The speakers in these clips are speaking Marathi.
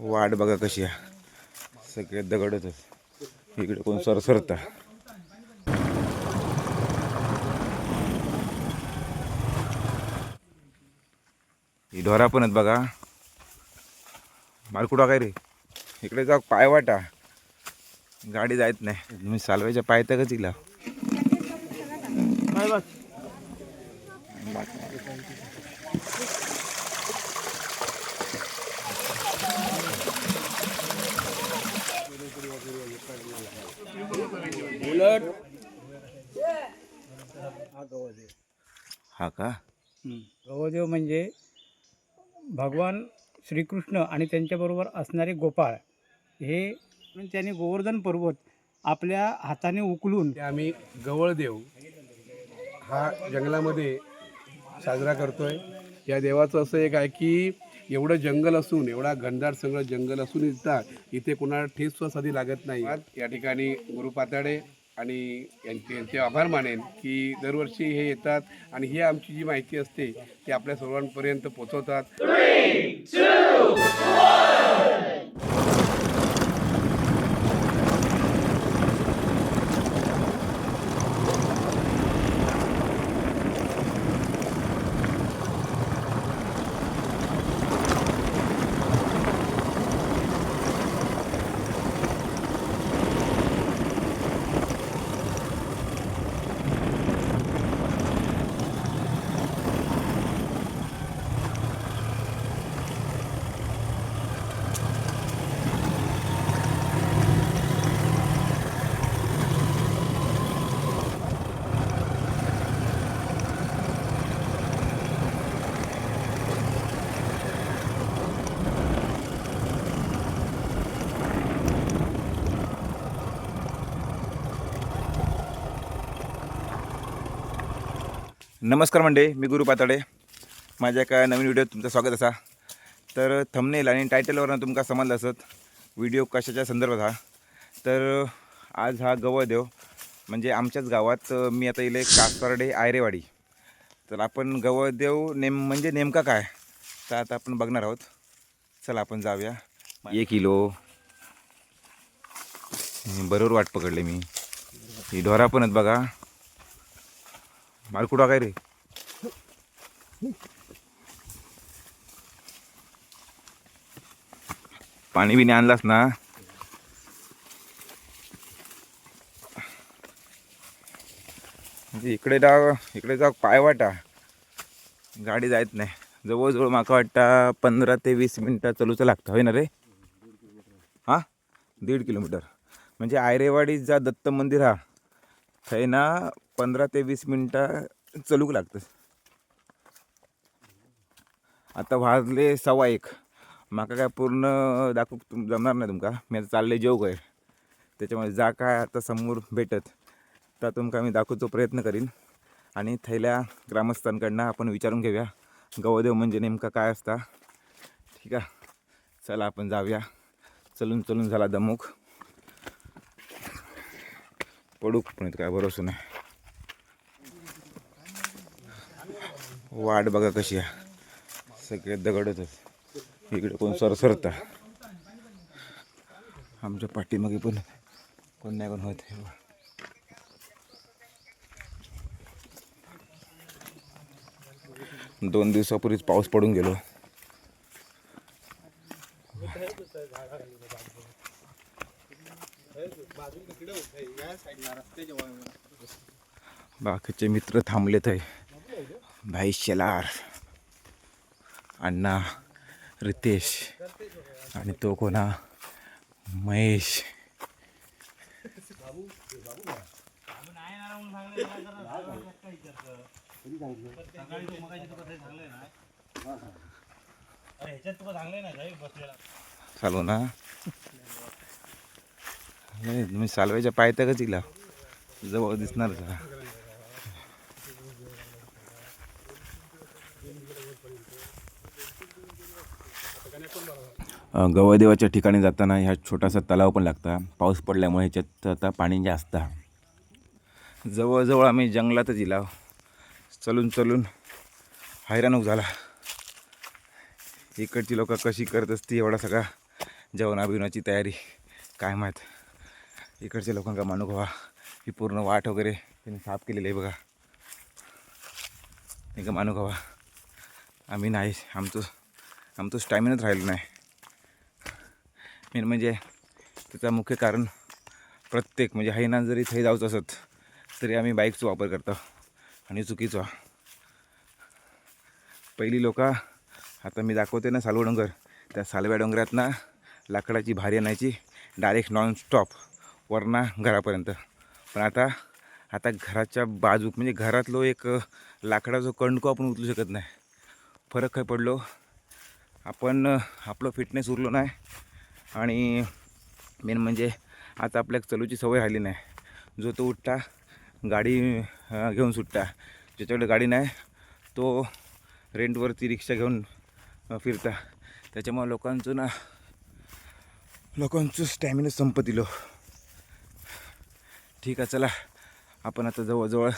वाट बघा कशी आहे. सगळे दगडच इकडे कोण सरसरता ही ढोरा पण आहेत बघा. मालकुडा काय रे? इकडे जाऊ पाय वाटा. गाडी जायत नाही. तुम्ही सालवायच्या पाय तर तिला हा का? गवदेव म्हणजे भगवान श्रीकृष्ण आणि त्यांच्याबरोबर असणारे गोपाळ. हे म्हणून त्यांनी गोवर्धन पर्वत आपल्या हाताने उकलून ते आम्ही गवळदेव हा जंगलामध्ये साजरा करतोय. या देवाचं असं एक आहे की एवढं जंगल असून एवढा घनदाट सगळं जंगल असून सुद्धा इथे कोणाला ठेस साधी लागत नाही. या ठिकाणी गुरु पाताडे आणि यांचे यांचे आभार मानेन की दरवर्षी हे येतात आणि ही आमची जी माहिती असते ती आपल्या सर्वांपर्यंत पोचवतात. नमस्कार मंडे मी गुरु पाताडे. माझ्या एका नवीन व्हिडिओत तुमचं स्वागत असा. तर थंबनेल आणि टायटलवरनं तुमका समजलं असत व्हिडिओ कशाच्या संदर्भात हा. तर आज हा गवदेव म्हणजे आमच्याच गावात मी आता इले कासवारडे आयरेवाडी. तर आपण गवळदेव नेम म्हणजे नेमका काय? तर आता आपण बघणार आहोत. चला आपण जाऊया. एक किलो. बरोबर वाट पकडले मी. ही ढोरा पण आहेत बघा. मालकुडा काय रे? पाणी बिणी आणलास ना? म्हणजे इकडे डाव इकडे जाऊ पाय वाटा. गाडी जायत नाही. जवळजवळ माका वाटता पंधरा ते वीस मिनटं चलूचं लागतं. होय ना रे? हां? दीड किलोमीटर. म्हणजे आयरेवाडी जा दत्त मंदिर हा. थंय ना? पंधरा ते वीस मिनटं चलूक लागतं. आता वाजले सव्वा एक. माका काय पूर्ण दाखवूक तुम जमणार नाही तुमका. मी आता चालले जेव काय त्याच्यामुळे जा काय आता समोर भेटत. तर तुमका मी दाखवतो प्रयत्न करीन. आणि थैल्या ग्रामस्थांकडनं आपण विचारून घेऊया. गवदेव म्हणजे नेमका काय असता? ठीक आहे. चला आपण जाऊया. चलून चलून झाला दमूक. पडूक पण काय भरोसा नाही. वाट बघा कशी आहे. सगळे दगडतच इकडे कोण सरसरता आमच्या पाठीमागे पण कोण नाही कोण होत दोन दिवसापूर्वीच पाऊस पडून गेलो. बाकीचे मित्र थांबलेत आहे. भाई शेलार अण्णा रितेश आणि तो कोणा महेश. चालू ना? नाही तुम्ही सालवायच्या पाय तर जवळ दिसणार का? गवदेवाच्या ठिकाणी जाताना ह्या छोटासा तलाव पण लागता. पाऊस पडल्यामुळे ह्याच्यात आता पाणी जास्त. जवळजवळ आम्ही जंगलातच इलाव चलून चलून हैराणूक झाला. इकडची लोक कशी करत असती एवढा सगळा जेवणा बिवणाची तयारी. काय माहीत. इकडच्या लोकांका मानुक ही पूर्ण वाट वगैरे त्यांनी साफ केलेली आहे बघा. नाही का हवा आम्ही नाही. आमचं आमचं स्टॅमिनाच राहिलं नाही. मेन म्हणजे त्याचं मुख्य कारण प्रत्येक म्हणजे हायना जरी थंय जाऊचं असत तरी आम्ही बाईकचा वापर करतो आणि चुकीचा. पहिली लोक आता मी दाखवते ना सालवा डोंगर. त्या सालव्या डोंगरात ना लाकडाची भारी आणायची डायरेक्ट नॉनस्टॉप वरना घरापर्यंत. पण आता आता घराच्या बाजूक म्हणजे घरातलो एक लाकडाचा कणको आपण उचलू शकत नाही. फरक काय पडलो? आपण आपलं फिटनेस उरलो नाही. आणि मेन म्हणजे आता आपल्या चलूची सवय राहिली नाही. जो तो उठता गाडी घेऊन सुटता. ज्याच्याकडे गाडी नाही तो रेंटवरती रिक्षा घेऊन फिरता. त्याच्यामुळे लोकांचं ना लोकांचं स्टॅमिना संपत दिलो ठीक आहे चला. आपण आता जवळजवळ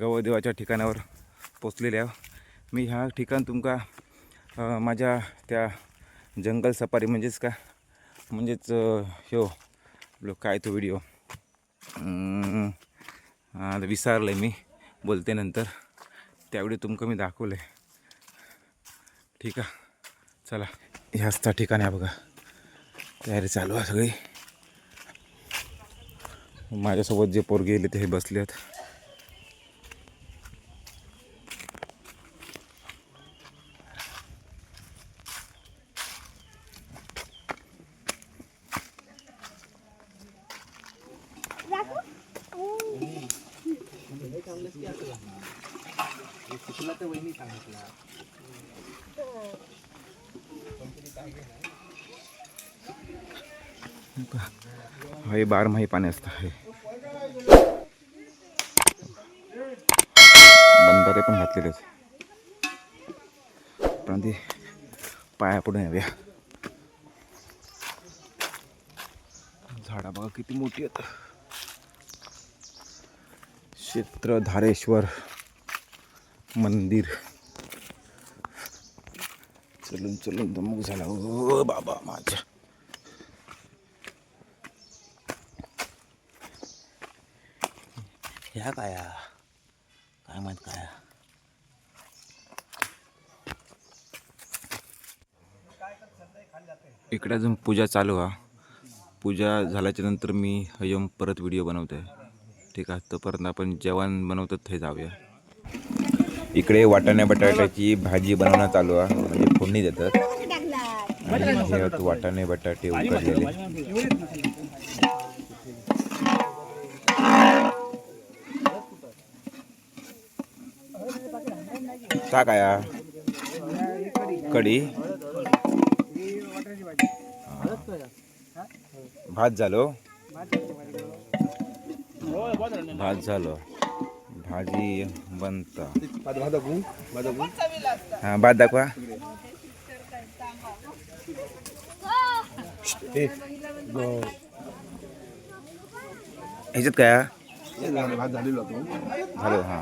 गवदेवाच्या ठिकाणावर पोचलेले आहो मी ह्या ठिकाण तुमका माझ्या त्या जंगल सफारी म्हणजेच का? म्हणजेच ह्यो आपलं काय तो व्हिडिओ विसरलं आहे मी बोलते नंतर. त्यावेळी तुमका मी दाखवलं आहे ठीक आहे? चला. ह्याच त्या ठिकाणी आहे बघा. तयारी चालू आहे सगळी. माझ्यासोबत जे पोरगे गेले ते हे बसले आहेत हे बारमाही पाणी असतं. हे. बंधारे पण घातलेले आहेत. पण ते पाया पडून याव्या झाडा बघा किती मोठी आहेत. क्षेत्रधारेश्वर मंदिर. चलून चलून दमक झाला. ओ बाबा माझ्या. ह्या काया काय माहीत काय इकडे अजून पूजा चालू आहे पूजा झाल्याच्यानंतर मी हयम परत व्हिडिओ बनवतोय. ठीक आहे तोपर्यंत आपण जेवण बनवतो ते जाऊया. इकडे वाटाण्या बटाट्याची भाजी बनवणं चालू आहे म्हणजे फोडणी देतात. वाटाणे बटाटे उकडलेले. का काया? कढी? भात झालो. भात झालो. भाजी बनता. हा भात दाखवा. ह्याच्यात काय? हा? भात झालेलो होतो झालो हा.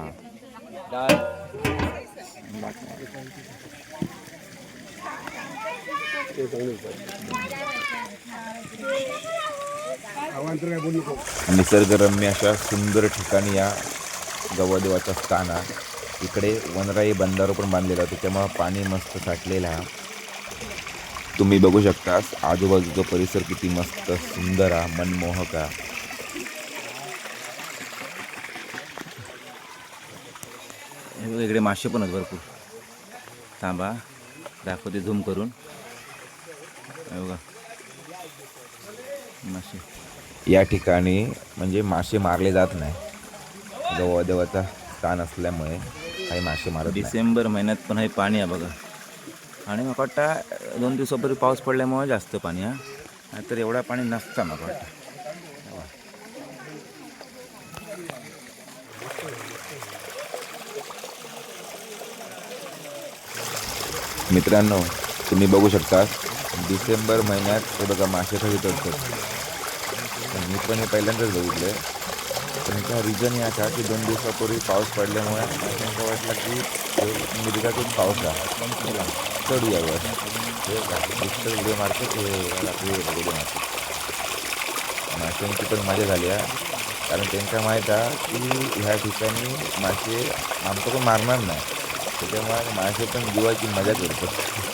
निसर्गरम्य अशा सुंदर ठिकाणी या गवदेवाचं स्थान आहे. इकडे वनराई बंधारो पण बांधलेला आहे. त्याच्यामुळं पाणी मस्त साठलेलं आहे. तुम्ही बघू शकता आजूबाजूचा परिसर किती मस्त सुंदर आहे मनमोहक आहे. इकडे मासे पण आहेत भरपूर. थांबा दाखवते झूम करून. हे बघा. मासे. या ठिकाणी म्हणजे मासे मारले जात नाही. गवदेवाचा स्थान असल्यामुळे काही मासे मारत डिसेंबर महिन्यात पण हे पाणी आहे बघा. आणि मला वाटतं दोन दिवसापूर्वी पाऊस पडल्यामुळे जास्त पाणी आहे नाहीतर एवढा पाणी नसतं मला वाटतं मित्रांनो तुम्ही बघू शकता डिसेंबर महिन्यात हे बघा मासे खरीत असतात पण मी पण हे पहिल्यांदाच बघितलं पण ह्याचा रिझन याचा की दोन दिवसापूर्वी पाऊस पडल्यामुळे मला वाटलं की मिरगातून पाऊस आहे. चढ यावं हे डिजिटल व्हिडिओ मारतो ते व्हिडिओ माशांची पण मजा झाली आहे कारण त्यांना माहीत आहे की ह्या ठिकाणी मासे आमचं पण मारणार नाही. त्याच्यामुळे मासे पण जीवाची मजा करतात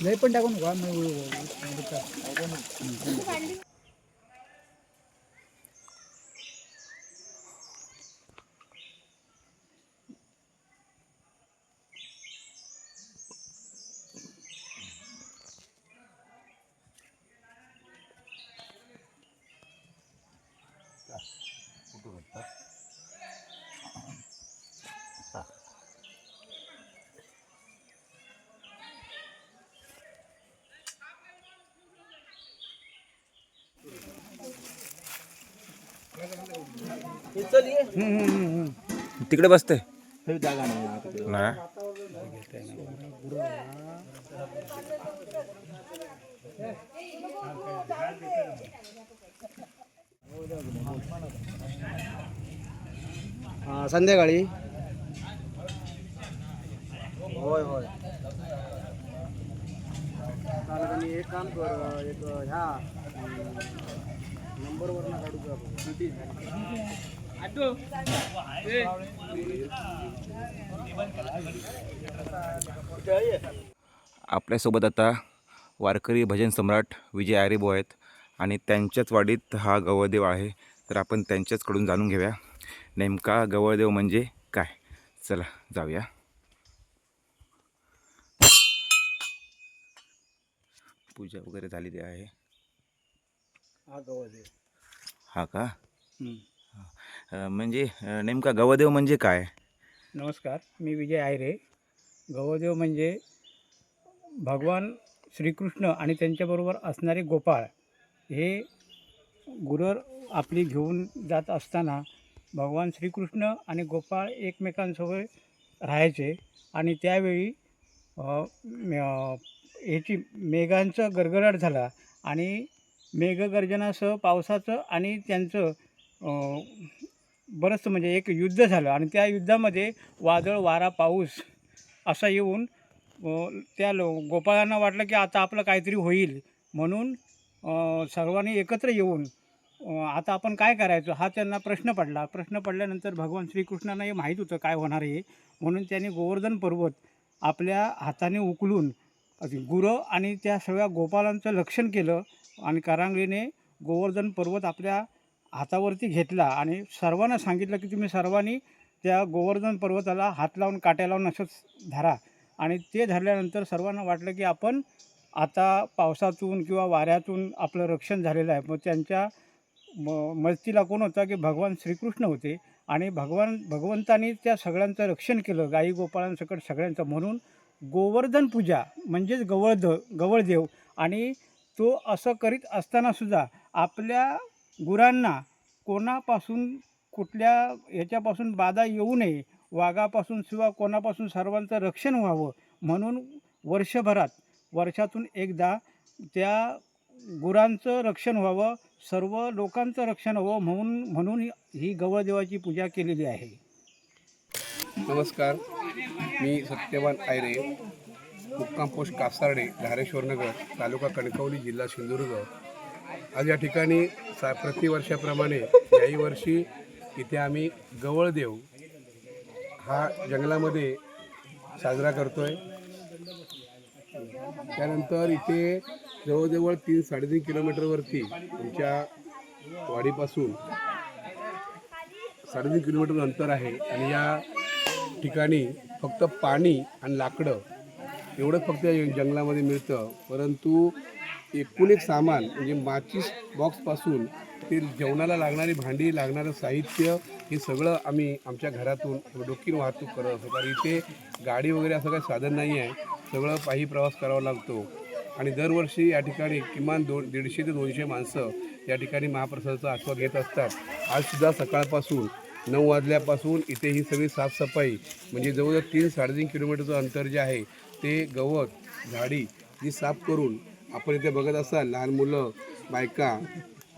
लय पण टाकून तिकडे बसते. नाही संध्याकाळी. होय होय. एक काम कर एक ह्या नंबरवर ना काढू आपल्यासोबत आता वारकरी भजन सम्राट विजय आरेबो आहेत आणि त्यांच्याच वाडीत हा गवळदेव आहे. तर आपण त्यांच्याचकडून जाणून घेऊया. नेमका गवळदेव म्हणजे काय? चला जाऊया. पूजा वगैरे झालेली आहे. हा गवळदेव. हा का? म्हणजे नेमका गवदेव म्हणजे काय? नमस्कार मी विजय आयरे. गवदेव म्हणजे भगवान श्रीकृष्ण आणि त्यांच्याबरोबर असणारे गोपाळ. हे गुरर आपली घेऊन जात असताना भगवान श्रीकृष्ण आणि गोपाळ एकमेकांसोबत राहायचे आणि त्यावेळी ह्याची मेघांचं गरगडाट झाला आणि मेघगर्जनासह पावसाचं आणि त्यांचं बरंचसं म्हणजे एक युद्ध झालं आणि त्या युद्धामध्ये वादळ वारा पाऊस असा येऊन त्या लो गोपाळांना वाटलं की आता आपलं काहीतरी होईल. म्हणून सर्वांनी एकत्र येऊन आता आपण काय करायचं हा त्यांना प्रश्न पडला. प्रश्न पडल्यानंतर भगवान श्रीकृष्णांना हे माहीत होतं काय होणार आहे. म्हणून त्यांनी गोवर्धन पर्वत आपल्या हाताने उकलून गुरं आणि त्या सगळ्या गोपालांचं लक्षण केलं आणि करांगळीने गोवर्धन पर्वत आपल्या हातावरती घेतला आणि सर्वांना सांगितलं की तुम्ही सर्वांनी त्या गोवर्धन पर्वताला हात लावून काट्या लावून असंच धरा. आणि ते धरल्यानंतर सर्वांना वाटलं की आपण आता पावसातून किंवा वाऱ्यातून आपलं रक्षण झालेलं आहे. मग त्यांच्या म मदतीला कोण होता की भगवान श्रीकृष्ण होते. आणि भगवान भगवंतानी त्या सगळ्यांचं रक्षण केलं गाई गोपाळांसकट सगळ्यांचं. म्हणून गोवर्धन पूजा म्हणजेच गवळद गवळदेव आणि तो असं करीत असतानासुद्धा आपल्या गुरांना कोणापासून कुठल्या ह्याच्यापासून बाधा येऊ नये वाघापासून किंवा कोणापासून सर्वांचं रक्षण व्हावं म्हणून वर्षभरात वर्षातून एकदा त्या गुरांचं रक्षण व्हावं सर्व लोकांचं रक्षण व्हावं म्हणून म्हणून ही गवळदेवाची पूजा केलेली आहे. नमस्कार. मी सत्यवान आयरे मुक्काम पोस्ट कासार्डे धारेश्वरनगर तालुका कणकवली जिल्हा सिंधुदुर्ग. आज या ठिकाणी सा प्रतिवर्षाप्रमाणे याही वर्षी इथे आम्ही गवळदेव हा जंगलामध्ये साजरा करतो आहे त्यानंतर इथे जवळजवळ तीन साडेतीन किलोमीटरवरती तुमच्या वाडीपासून साडेतीन किलोमीटर अंतर आहे आणि या ठिकाणी फक्त पाणी आणि लाकडं एवढंच फक्त या जंगलामध्ये मिळतं. परंतु एकूण एक सामान म्हणजे माचीस बॉक्सपासून ते जेवणाला लागणारी भांडी लागणारं साहित्य हे सगळं आम्ही आमच्या घरातून डोकीन वाहतूक करत असतो. कारण इथे गाडी वगैरे असं काही साधन नाही आहे. सगळं पायी प्रवास करावा लागतो. आणि दरवर्षी या ठिकाणी किमान दोन दीडशे ते दोनशे माणसं या ठिकाणी महाप्रसादाचा आस्वाद घेत असतात. आजसुद्धा सकाळपासून नऊ वाजल्यापासून इथे ही सगळी साफसफाई म्हणजे जवळजवळ तीन साडेतीन किलोमीटरचं अंतर जे आहे ते गवत झाडी जी साफ करून आपण इथे बघत असाल लहान मुलं बायका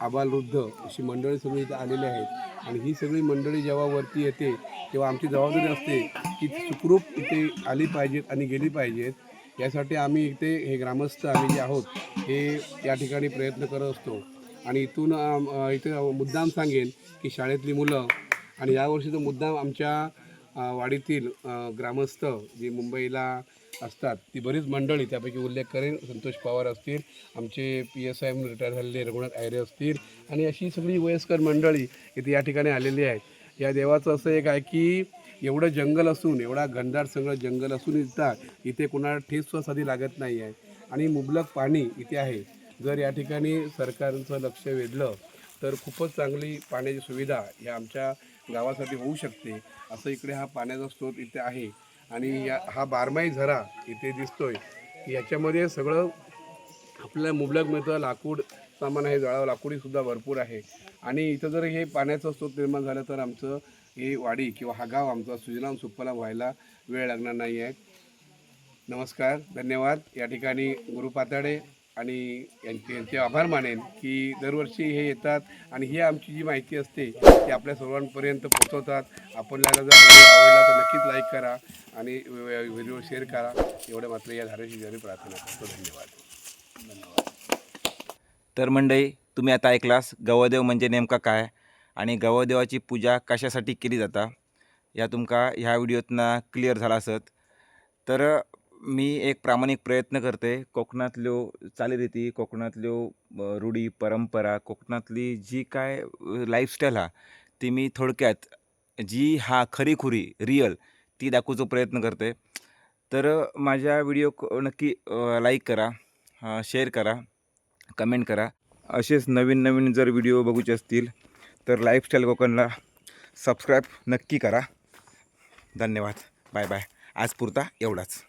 आबालवृद्ध अशी मंडळी सगळी इथे आलेली आहेत. आणि ही सगळी मंडळी जेव्हा वरती येते तेव्हा आमची जबाबदारी असते की सुखरूप इथे आली पाहिजेत आणि गेली पाहिजेत. यासाठी आम्ही इथे हे ग्रामस्थ आम्ही जे आहोत हे या ठिकाणी प्रयत्न करत असतो. आणि इथून इथे मुद्दाम सांगेन की शाळेतली मुलं आणि यावर्षी तर मुद्दाम आमच्या वाडीतील ग्रामस्थ जी मुंबईला असतात ती बरीच मंडळी त्यापैकी उल्लेख करेन. संतोष पवार असतील आमचे पी एस आय म्हणून रिटायर झालेले रघुनाथ आयरे असतील आणि अशी सगळी वयस्कर मंडळी इथे या ठिकाणी आलेली आहेत. या देवाचं असं एक आहे की एवढं जंगल असून एवढा घनदाट सगळं जंगल असून इथं इथे कोणाला ठेस साधी लागत नाही आहे. आणि मुबलक पाणी इथे आहे. जर या ठिकाणी सरकारचं लक्ष वेधलं तर खूपच चांगली पाण्याची सुविधा या आमच्या गावासाठी होऊ शकते. असं इकडे हा पाण्याचा स्रोत इथे आहे. आणि या हा बारमाही झरा इथे दिसतोय. याच्यामध्ये सगळं आपल्याला मुबलक मिळतं लाकूड सामान आहे जळावं लाकूडीसुद्धा भरपूर आहे. आणि इथं जर हे पाण्याचा स्रोत निर्माण झालं तर आमचं हे वाडी किंवा हा गाव आमचा सुजलाम सुफला व्हायला वेळ लागणार नाही आहे नमस्कार धन्यवाद. या ठिकाणी गुरु पाताडे आणि यांचे यांचे आभार मानेन की दरवर्षी हे येतात आणि ही आमची जी माहिती असते ती आपल्या सर्वांपर्यंत पोहोचवतात. आपल्याला जर आवडला तर नक्कीच लाईक करा आणि व्हिडिओ शेअर करा. एवढं मात्र या धाराशी जरी प्रार्थना करतो. धन्यवाद. तर मंडळी तुम्ही आता ऐकलास गवदेव म्हणजे नेमका काय आणि गवदेवाची पूजा कशासाठी केली जाता? या तुमका ह्या व्हिडिओतना क्लिअर झाला असत? तर मी एक प्रामाणिक प्रयत्न करते. कोकणातल्यो चालीरीती कोकणातल्यो रूढी परंपरा कोकणातली जी काय लाईफस्टाईल हा ती मी थोडक्यात जी हा खरीखुरी रिअल ती दाखवूचो प्रयत्न करते. तर माझ्या व्हिडिओ नक्की लाईक करा शेअर करा कमेंट करा. असेच नवीन नवीन जर व्हिडिओ बघूचे असतील तर लाईफस्टाईल कोकणला सबस्क्राईब नक्की करा. धन्यवाद. बाय बाय आज पुरता एवढाच.